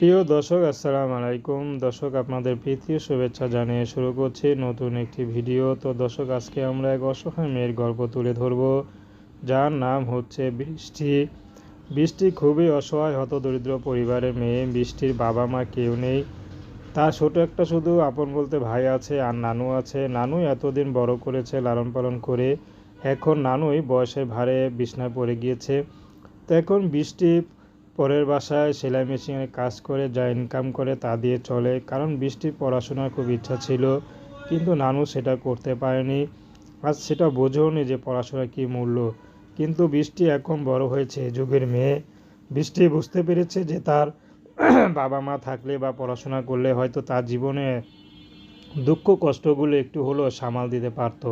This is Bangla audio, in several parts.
প্রিয় দর্শক, আসসালামু আলাইকুম। দর্শক, আপনাদের প্রীতি শুভেচ্ছা জানিয়ে শুরু করছি নতুন একটি ভিডিও। তো দর্শক, আজকে আমরা এক অসহায় মেয়ের গল্প তুলে ধরব, যার নাম হচ্ছে বৃষ্টি। বৃষ্টি খুবই অসহায়, হতদরিদ্র পরিবারের মেয়ে। বৃষ্টির বাবা মা কেউ নেই। তার ছোট একটা শুধু আপন বলতে ভাই আছে আর নানু আছে। নানুই এতদিন বড় করেছে লালন পালন করে। এখন নানুই বয়সের ভারে বিছনায় পড়ে গিয়েছে। তো এখন বৃষ্টি পরের বাসায় সেলাই মেশিনে কাজ করে যা ইনকাম করে তা দিয়ে চলে। কারণ বৃষ্টির পড়াশোনার খুব ইচ্ছা ছিল, কিন্তু নানু সেটা করতে পারেনি। আজ সেটা বোঝেওনি যে পড়াশোনার কী মূল্য। কিন্তু বৃষ্টি এখন বড় হয়েছে যুগের মেয়ে। বৃষ্টি বুঝতে পেরেছে যে তার বাবা মা থাকলে বা পড়াশোনা করলে হয়তো তার জীবনে দুঃখ, কষ্টগুলো একটু হলেও সামাল দিতে পারতো।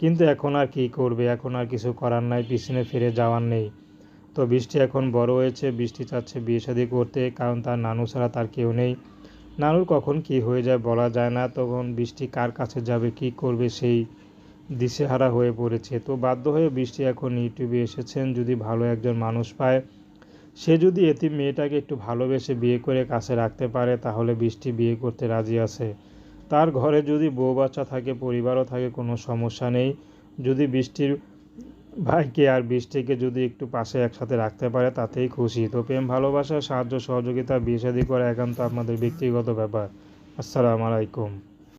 কিন্তু এখন আর কী করবে? এখন আর কিছু করার নাই, পিছনে ফিরে যাওয়ার নেই। তো বৃষ্টি এখন বড় হয়েছে, বৃষ্টি চাচ্ছে বিয়ে শাদি করতে, কারণ তার নানু ছাড়া তার কেউ নেই। নানুর কখন কি হয়ে যায় বলা যায় না, তখন বৃষ্টি কার কাছে যাবে, কি করবে সেই দিশেহারা হয়ে পড়েছে। তো বাধ্য হয়ে বৃষ্টি এখন ইউটিউবে এসেছেন, যদি ভালো একজন মানুষ পায়। সে যদি এটি মেয়েটাকে একটু ভালোবেসে বিয়ে করে কাছে রাখতে পারে, তাহলে বৃষ্টি বিয়ে করতে রাজি আছে। তার ঘরে যদি বউ বাচ্চা থাকে, পরিবারও থাকে, কোনো সমস্যা নেই। যদি বৃষ্টির ভাইকে আর বৃষ্টিকে যদি একটু পাশে একসাথে রাখতে পারে, তাতেই খুশি। তো প্রেম, ভালোবাসা, সাহায্য, সহযোগিতা, বিয়ে শাদী করা একান্ত আপনাদের ব্যক্তিগত ব্যাপার। আসসালামু আলাইকুম।